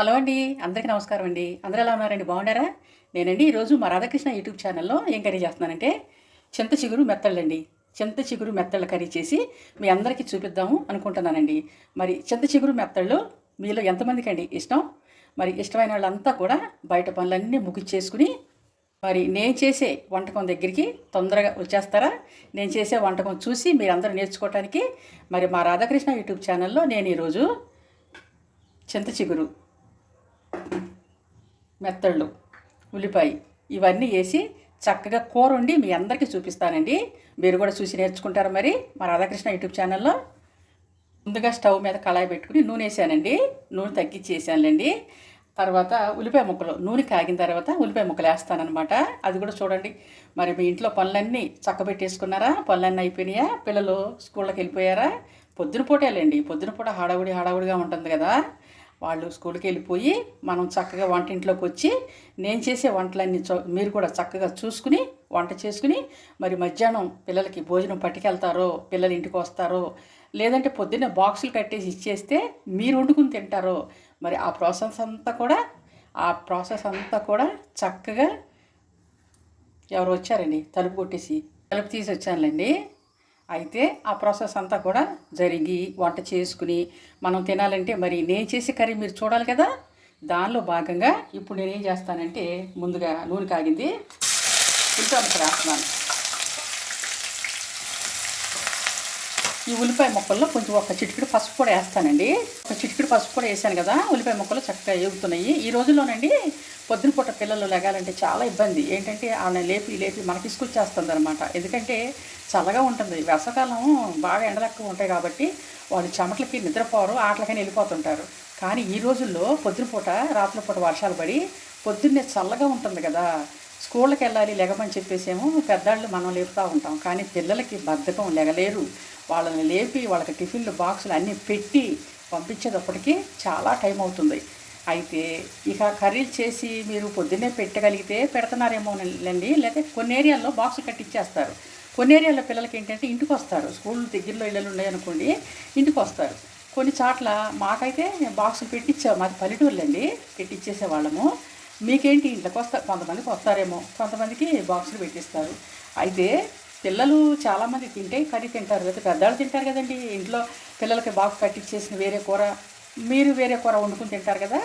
Hello అండి అందరికీ నమస్కారం అండి. అందరూ ఎలా ఉన్నారండి? బాగున్నారా? నేనండి ఈరోజు మా రాధాకృష్ణ యూట్యూబ్ ఛానల్లో ఏం కర్రీ చేస్తున్నానంటే చింత చిగురు మెత్తళ్ళండి. చింత చిగురు మెత్తళ్ళ కర్రీ చేసి మీ అందరికీ చూపిద్దాము అనుకుంటున్నానండి. మరి చింత చిగురు మెత్తళ్ళు మీలో ఎంతమందికి అండి ఇష్టం? మరి ఇష్టమైన వాళ్ళంతా కూడా బయట పనులన్నీ ముగిచ్చేసుకుని మరి నేను చేసే వంటకం దగ్గరికి తొందరగా వచ్చేస్తారా? నేను చేసే వంటకం చూసి మీరందరూ నేర్చుకోవటానికి మరి మా రాధాకృష్ణ యూట్యూబ్ ఛానల్లో నేను ఈరోజు చింత చిగురు మెత్తళ్ళు ఉల్లిపాయ ఇవన్నీ వేసి చక్కగా కూర వండి మీ అందరికీ చూపిస్తానండి. మీరు కూడా చూసి నేర్చుకుంటారు మరి మా రాధాకృష్ణ యూట్యూబ్ ఛానల్లో. ముందుగా స్టవ్ మీద కళాయి పెట్టుకుని నూనె వేసానండి. నూనె తగ్గించేసానులేండి తర్వాత ఉల్లిపాయ ముక్కలు నూనె కాగిన తర్వాత ఉల్లిపాయ ముక్కలు వేస్తానమాట అది కూడా చూడండి. మరి మీ ఇంట్లో పనులన్నీ చక్క పెట్టేసుకున్నారా పనులన్నీ అయిపోయినాయా? పిల్లలు స్కూళ్ళకి వెళ్ళిపోయారా? పొద్దున పూటేలేండి. పొద్దున పూట హడావుడి హడావుడిగా ఉంటుంది కదా. వాళ్ళు స్కూల్కి వెళ్ళిపోయి మనం చక్కగా వంటింట్లోకి వచ్చి నేను చేసే వంటలన్నీ చూ- మీరు కూడా చక్కగా చూసుకుని వంట చేసుకుని మరి మధ్యాహ్నం పిల్లలకి భోజనం పట్టుకెళ్తారో పిల్లలు ఇంటికి వస్తారో లేదంటే పొద్దున్నే బాక్సులు కట్టేసి ఇచ్చేస్తే మీరు వండుకుని తింటారో మరి ఆ ప్రాసెస్ అంతా కూడా ఆ ప్రాసెస్ అంతా కూడా చక్కగా ఎవరు వచ్చారండి తలుపు కొట్టేసి తలుపు తీసి వచ్చానులేండి. అయితే ఆ ప్రాసెస్ అంతా కూడా జరిగి వంట చేసుకుని మనం తినాలంటే మరి నేను చేసే కర్రీ మీరు చూడాలి కదా? దానిలో భాగంగా ఇప్పుడు నేనేం చేస్తానంటే ముందుగా నూనె కాగింది. ఉల్లిపాయ రాస్తున్నాను. ఈ ఉల్లిపాయ ముక్కల్లో కొంచెం ఒక చిటికెడు పసుపు కూడా వేస్తానండి. ఒక చిటికెడు పసుపు కూడా వేసాను కదా ఉల్లిపాయ ముక్కలు చక్కగా ఏగుతున్నాయి. ఈ రోజుల్లోనండి పొద్దున పూట పిల్లలు లెగాలంటే చాలా ఇబ్బంది. ఏంటంటే ఆమె లేపి లేపి మనకి తీసుకొచ్చేస్తుంది అనమాట ఎందుకంటే చల్లగా ఉంటుంది. వేసవకాలం బాగా ఎండలు ఎక్కువ ఉంటాయి కాబట్టి వాళ్ళు చెమటలకి నిద్రపోరు ఆటలకని వెళ్ళిపోతుంటారు. కానీ ఈ రోజుల్లో పొద్దున పూట రాత్రి పూట వర్షాలు పడి పొద్దున్నే చల్లగా ఉంటుంది కదా. స్కూళ్ళకి వెళ్ళాలి లెగమని చెప్పేసేమో పెద్దాళ్ళు మనం లేపుతూ ఉంటాం. కానీ పిల్లలకి బద్ధకం లెగలేరు. వాళ్ళని లేపి వాళ్ళకి టిఫిన్లు బాక్సులు అన్నీ పెట్టి పంపించేటప్పటికీ చాలా టైం అవుతుంది. అయితే ఇక కర్రీలు చేసి మీరు పొద్దున్నే పెట్టగలిగితే పెడుతున్నారేమోనండి లేకపోతే కొన్ని ఏరియాల్లో బాక్సులు కట్టిచ్చేస్తారు. కొన్ని ఏరియాలో పిల్లలకి ఏంటంటే ఇంటికి వస్తారు. స్కూల్ దగ్గరలో ఇళ్ళు ఉన్నాయనుకోండి ఇంటికి వస్తారు. కొన్ని చోట్ల మాకైతే బాక్సులు పెట్టించాము మాది పల్లెటూర్లు అండి పెట్టించేసే వాళ్ళము మీకేంటి? ఇంట్లోకి వస్తారు కొంతమందికి వస్తారేమో. కొంతమందికి బాక్సులు పెట్టిస్తారు. అయితే పిల్లలు చాలామంది తింటే కర్రీ తింటారు లేదా పెద్దవాళ్ళు తింటారు కదండి. ఇంట్లో పిల్లలకి బాక్స్ కట్టించేసిన వేరే కూర మీరు వేరే కూర వండుకుని తింటారు కదా.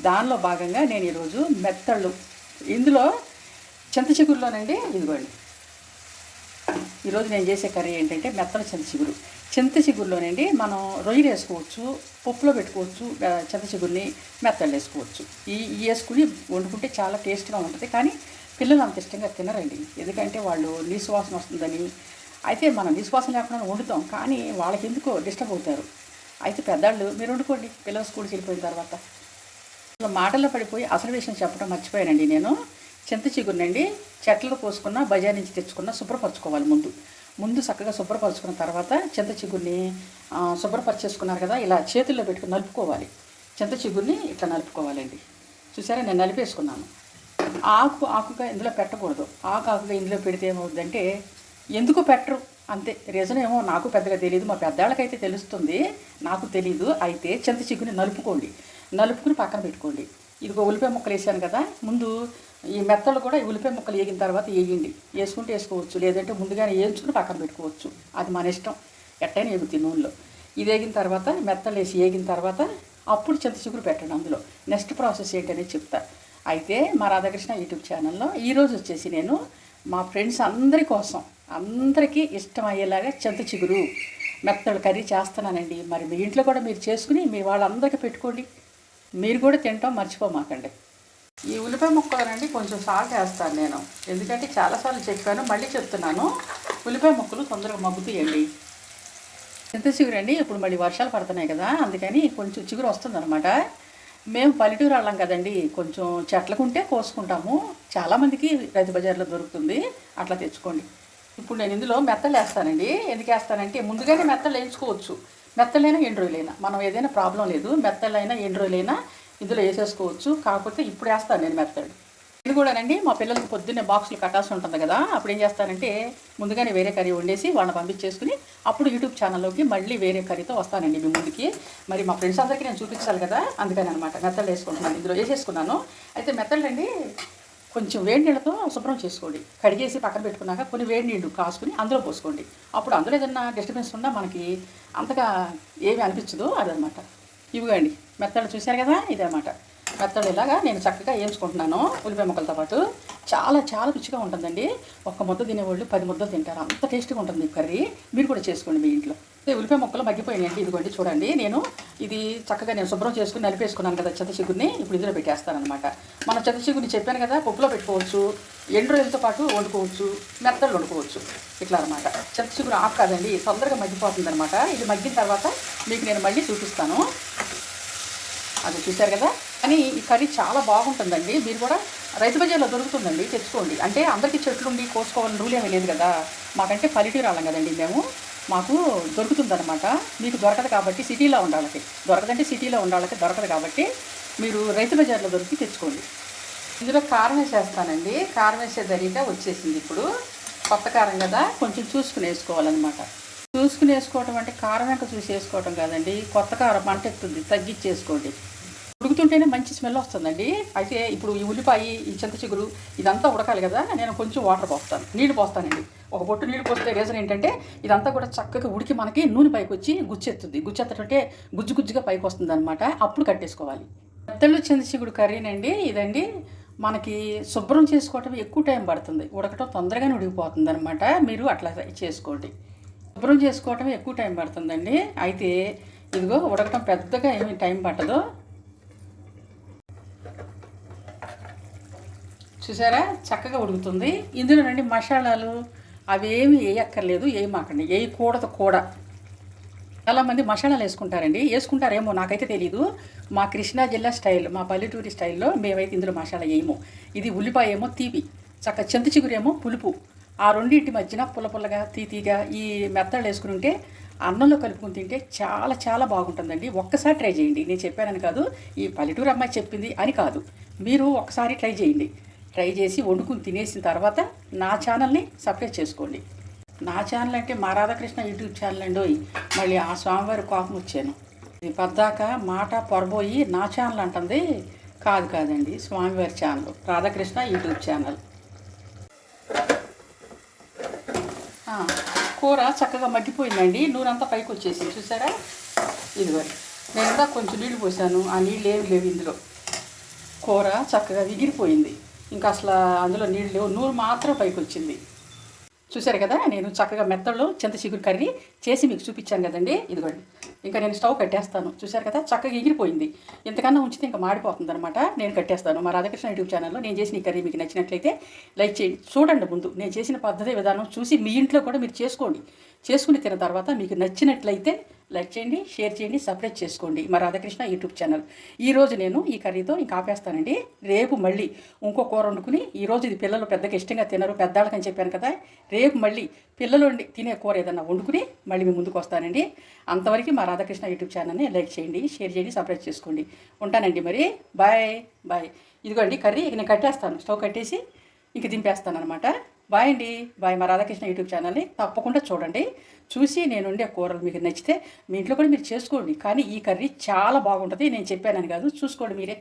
దానిలో భాగంగా నేను ఈరోజు మెత్తళ్ళు. ఇందులో చింత చిగురులోనండి ఇదిగోండి. ఈరోజు నేను చేసే కర్రీ ఏంటంటే మెత్తల చింత చిగురు. చింత చిగురులోనండి మనం రొయ్యలు వేసుకోవచ్చు పప్పులో పెట్టుకోవచ్చు చింత చిగురిని మెత్తలు వేసుకోవచ్చు. ఈ వేసుకుని వండుకుంటే చాలా టేస్ట్గా ఉంటుంది. కానీ పిల్లలు అంత ఇష్టంగా తినరండి. ఎందుకంటే వాళ్ళు నీసువాసన వస్తుందని అయితే మనం నీసువాసన లేకుండా వండుతాం. కానీ వాళ్ళకి ఎందుకో డిస్టర్బ్ అవుతారు. అయితే పెద్దవాళ్ళు మీరు వండుకోండి పిల్లలు స్కూల్కి వెళ్ళిపోయిన తర్వాత. అసలు మాటల్లో పడిపోయి అసలు విషయం చెప్పడం మర్చిపోయానండి నేను. చింత చిగురునండి చెట్లలో కోసుకున్న బజార్ నుంచి తెచ్చుకున్న శుభ్రపరచుకోవాలి ముందు. ముందు చక్కగా శుభ్రపరచుకున్న తర్వాత చింత చిగురిని శుభ్రపరిచేసుకున్నారు కదా ఇలా చేతుల్లో పెట్టుకుని నలుపుకోవాలి. చింత చిగురిని ఇట్లా నలుపుకోవాలండి. చూసారా? నేను నలిపేసుకున్నాను. ఆకు ఆకుగా ఇందులో పెట్టకూడదు. ఆకు ఆకుగా ఇందులో పెడితే ఏమవుతుందంటే ఎందుకు పెట్టరు? అంతే. రీజన్ ఏమో నాకు పెద్దగా తెలియదు మా పెద్దవాళ్ళకైతే తెలుస్తుంది. నాకు తెలీదు. అయితే చింత చిగుని నలుపుకోండి. నలుపుకుని పక్కన పెట్టుకోండి. ఇదిగో ఉల్లిపాయ ముక్కలు వేసాను కదా. ముందు ఈ మెత్తలు కూడా ఉల్లిపాయ ముక్కలు వేగిన తర్వాత వేయండి. వేసుకుంటే వేసుకోవచ్చు. లేదంటే ముందుగానే వేయించుకుని పక్కన పెట్టుకోవచ్చు. అది మన ఇష్టం. ఎట్టయినా వేగుతుంది నూనెలో. ఇది వేగిన తర్వాత మెత్తలు వేసి వేగిన తర్వాత అప్పుడు చింత చిగురు పెట్టండి అందులో. నెక్స్ట్ ప్రాసెస్ ఏంటనేది చెప్తా. అయితే మా రాధాకృష్ణ యూట్యూబ్ ఛానల్లో ఈరోజు వచ్చేసి నేను మా ఫ్రెండ్స్ అందరి కోసం అందరికీ ఇష్టమయ్యేలాగా చింత చిగురు మెత్తలు కర్రీ చేస్తున్నానండి. మరి మీ ఇంట్లో కూడా మీరు చేసుకుని మీ వాళ్ళందరికీ పెట్టుకోండి. మీరు కూడా తింటాం మర్చిపోమాకండి. ఈ ఉల్లిపాయ ముక్కలనండి కొంచెం సాల్ట్ వేస్తాను నేను. ఎందుకంటే చాలాసార్లు చెప్పాను మళ్ళీ చెప్తున్నాను. ఉల్లిపాయ ముక్కలు తొందరగా మగ్గుతాయండి. ఎంత చిగురు అండి ఇప్పుడు మళ్ళీ వర్షాలు పడుతున్నాయి కదా అందుకని కొంచెం చిగురు వస్తుందన్నమాట. మేము పల్లెటూరు వాళ్ళం కదండి కొంచెం చెట్లకు ఉంటే కోసుకుంటాము. చాలామందికి రైతు బజార్లో దొరుకుతుంది అట్లా తెచ్చుకోండి. ఇప్పుడు నేను ఇందులో మెత్తలు వేస్తానండి. ఎందుకు వేస్తానంటే ముందుగానే మెత్తలు వేయించుకోవచ్చు. మెత్తలైనా ఎండు రోజులైనా మనం ఏదైనా ప్రాబ్లం లేదు. మెత్తలైనా ఎండు రోజులైనా ఇందులో వేసేసుకోవచ్చు. కాకపోతే ఇప్పుడు వేస్తాను నేను మెత్తడు ఇది కూడానండి మా పిల్లలకి పొద్దున్నే బాక్సులు కట్టాల్సి ఉంటుంది కదా. అప్పుడు ఏం చేస్తానంటే ముందుగానే వేరే కర్రీ వండేసి వాళ్ళని పంపించేసుకుని అప్పుడు యూట్యూబ్ ఛానల్లోకి మళ్ళీ వేరే కర్రీతో వస్తానండి మీ ముందుకి. మరి మా ఫ్రెండ్స్ అందరికీ నేను చూపించాలి కదా. అందుకని అనమాట మెత్తలు వేసుకుంటున్నాను. ఇందులో వేసేసుకున్నాను. అయితే మెత్తలు అండి కొంచెం వేడి నీళ్ళతో శుభ్రం చేసుకోండి. కడిగేసి పక్కన పెట్టుకున్నాక కొన్ని వేడి నీళ్ళు కాసుకుని అందులో పోసుకోండి. అప్పుడు అందులో ఏదన్నా డిస్టర్బెన్స్ ఉన్నా మనకి అంతగా ఏమీ అనిపించదు అదనమాట. ఇవిగండి మెత్తలు చూశారు కదా ఇదనమాట. మెత్తలు ఇలాగా నేను చక్కగా వేయించుకుంటున్నాను ఉల్లిపాయ ముక్కలతో పాటు. చాలా చాలా రుచిగా ఉంటుందండి. ఒక్క ముద్ద తినేవాళ్ళు పది ముద్దలు తింటారు. అంత టేస్ట్గా ఉంటుంది కర్రీ. మీరు కూడా చేసుకోండి మీ ఇంట్లో. ఉల్లిపాయ ముక్కలు మగ్గిపోయినాయండి. ఇదిగోండి చూడండి. నేను ఇది చక్కగా నేను శుభ్రం చేసుకుని నలిపేసుకున్నాను కదా చెత్త చిగురిని ఇప్పుడు ఇందులో పెట్టేస్తానమాట మన చెత్త చిగురిని చెప్పాను కదా పప్పులో పెట్టుకోవచ్చు ఎండు రోజులతో పాటు వండుకోవచ్చు మెత్తలు వండుకోవచ్చు. ఇట్లా అనమాట చెత్త చిగురు ఆకు కాదండి తొందరగా మగ్గిపోతుంది అనమాట ఇది మగ్గిన తర్వాత మీకు నేను మళ్ళీ చూపిస్తాను. అది చూశారు కదా? కానీ ఈ కర్రీ చాలా బాగుంటుందండి. మీరు కూడా రైతు బజార్లో దొరుకుతుందండి తెచ్చుకోండి. అంటే అందరికీ చెట్లుండి కోసుకోవాలని రూల్ ఏమీ లేదు కదా. మాకంటే పల్లెటూరు వాళ్ళం కదండి మేము. మాకు దొరుకుతుందన్నమాట. మీకు దొరకదు కాబట్టి సిటీలో ఉండాలకి దొరకదంటే సిటీలో ఉండాలకి దొరకదు కాబట్టి మీరు రైతు బజార్లో దొరికి తెచ్చుకోండి. ఇందులో కారం వేసేస్తానండి కారం వేసే దరిగా వచ్చేసింది ఇప్పుడు. కొత్త కారం కదా కొంచెం చూసుకుని వేసుకోవాలన్నమాట. చూసుకుని వేసుకోవటం అంటే కారం వెంక చూసి వేసుకోవటం కాదండి. కొత్త కారం పంట ఎక్కుతుంది తగ్గించేసుకోండి. ఉడుకుతుంటేనే మంచి స్మెల్ వస్తుందండి. అయితే ఇప్పుడు ఈ ఉల్లిపాయ ఈ చింత చిగురు ఇదంతా ఉడకాలి కదా నేను కొంచెం వాటర్ పోస్తాను నీళ్ళు పోస్తానండి. ఒక బొట్టు నీళ్ళు పోస్తే రీజన్ ఏంటంటే ఇదంతా కూడా చక్కగా ఉడికి మనకి నూనె పైకి వచ్చి గుచ్చెత్తుంది గుచ్చెత్తటంటే గుజ్జు గుజ్జుగా పైకి వస్తుంది అనమాట అప్పుడు కట్టేసుకోవాలి. పెద్దలు చింత చిగుడు కర్రీనండి. ఇదండి మనకి శుభ్రం చేసుకోవటం ఎక్కువ టైం పడుతుంది. ఉడకటం తొందరగానే ఉడికిపోతుంది అనమాట మీరు అట్లా చేసుకోండి. శుభ్రం చేసుకోవటం ఎక్కువ టైం పడుతుందండి. అయితే ఇదిగో ఉడకటం పెద్దగా ఏమి టైం పట్టదు. చూసారా? చక్కగా ఉడుకుతుంది. ఇందులో నుండి మసాలాలు అవేమి వేయక్కర్లేదు వేయమాకండి. వేయకూడదు కూడా. చాలామంది మసాలాలు వేసుకుంటారండి. వేసుకుంటారేమో నాకైతే తెలియదు మా కృష్ణా జిల్లా స్టైల్ మా పల్లెటూరి స్టైల్లో మేమైతే ఇందులో మసాలా వేయము. ఇది ఉల్లిపాయ ఏమో తీపి చక్క చింత చిగురేమో పులుపు. ఆ రెండింటి మధ్యన పుల్ల పుల్లగా తీతీగా ఈ మెత్తలు వేసుకుని ఉంటే అన్నంలో కలుపుకుని తింటే చాలా చాలా బాగుంటుందండి. ఒక్కసారి ట్రై చేయండి. నేను చెప్పానని కాదు ఈ పల్లెటూరు అమ్మాయి చెప్పింది అని కాదు. మీరు ఒకసారి ట్రై చేయండి. ట్రై చేసి వండుకుని తినేసిన తర్వాత నా ఛానల్ని సబ్స్క్రైబ్ చేసుకోండి. నా ఛానల్ అంటే మా రాధాకృష్ణ యూట్యూబ్ ఛానల్ అండి మళ్ళీ ఆ స్వామివారి కోపం వచ్చాను. పద్దాక మాట పొరబోయి నా ఛానల్ అంటుంది. కాదు కాదండి స్వామివారి ఛానల్ రాధాకృష్ణ యూట్యూబ్ ఛానల్. కూర చక్కగా మగ్గిపోయిందండి. నూనెంతా పైకి వచ్చేసింది. చూసారా? ఇదిగో నేను కొంచెం నీళ్ళు పోసాను. ఆ నీళ్ళు ఏమి లేవు ఇందులో. కూర చక్కగా ఎగిరిపోయింది ఇంకా అసలు అందులో నీళ్ళు లేవు. నూనె మాత్రం పైకి వచ్చింది. చూశారు కదా నేను చక్కగా మెత్తలో చింత చిగురు కర్రీ చేసి మీకు చూపించాను కదండి. ఇదిగోండి. ఇంకా నేను స్టవ్ కట్టేస్తాను. చూశారు కదా? చక్కగా ఎగిరిపోయింది. ఇంతకన్నా ఉంచితే ఇంకా మాడిపోతుంది అనమాట నేను కట్టేస్తాను. మా రాధాకృష్ణ యూట్యూబ్ ఛానల్లో నేను చేసిన ఈ కర్రీ మీకు నచ్చినట్లయితే లైక్ చేయండి. చూడండి ముందు. నేను చేసిన పద్ధతి విధానం చూసి మీ ఇంట్లో కూడా మీరు చేసుకోండి. చేసుకుని తిన్న తర్వాత మీకు నచ్చినట్లయితే లైక్ చేయండి షేర్ చేయండి సబ్స్క్రైబ్ చేసుకోండి మా రాధాకృష్ణ యూట్యూబ్ ఛానల్. ఈ రోజు నేను ఈ కర్రీతో ఇంకా ఆపేస్తానండి. రేపు మళ్ళీ ఇంకో కూర వండుకుని ఈరోజు ఇది పిల్లలు పెద్దగా ఇష్టంగా తినరు పెద్దాళ్ళకని చెప్పాను కదా. రేపు మళ్ళీ పిల్లలు తినే కూర ఏదన్నా వండుకుని మళ్ళీ మీ ముందుకు వస్తానండి. అంతవరకు మా రాధాకృష్ణ యూట్యూబ్ ఛానల్ని లైక్ చేయండి షేర్ చేయండి సబ్స్క్రైబ్ చేసుకోండి. ఉంటానండి మరి. Bye bye. ఇదిగోండి కర్రీ ఇక నేను కట్టేస్తాను. స్టవ్ కట్టేసి ఇంక దింపేస్తాను అనమాట బాయ్ అండి. బాయ్ మా రాధాకృష్ణ యూట్యూబ్ ఛానల్ని. తప్పకుండా చూడండి. చూసి నేను ఉండే కూరలు మీకు నచ్చితే మీ ఇంట్లో కూడా మీరు చేసుకోండి. కానీ ఈ కర్రీ చాలా బాగుంటుంది. నేను చెప్పానని కాదు. చూసుకోండి మీరే.